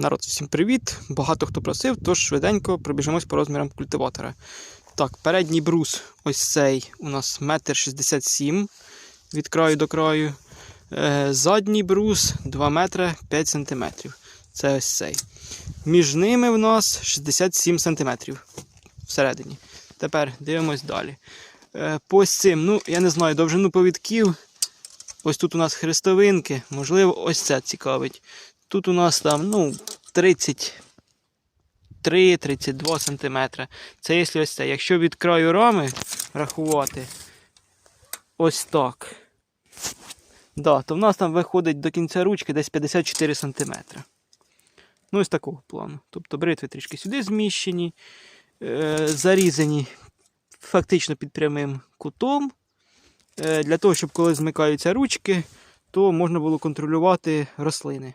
Народ, всім привіт! Багато хто просив, тож швиденько пробіжимось по розмірам культиватора. Так, передній брус, ось цей у нас 1,67 м від краю до краю. Е, задній брус 2 метри 5 см. Це ось цей. Між ними в нас 67 см всередині. Тепер дивимось далі. Е, по цим, ну, я не знаю, довжину повідків. Ось тут у нас хрестовинки, можливо, ось це цікавить. Тут у нас там, ну, 33-32 см. Це якщо ось це. Якщо від краю рами рахувати ось так. Да, то в нас там виходить до кінця ручки десь 54 см. Ну, ось такого плану. Тобто бритви трішки сюди зміщені, е, зарізані фактично під прямим кутом. Е, для того, щоб коли змикаються ручки, то можна було контролювати рослини.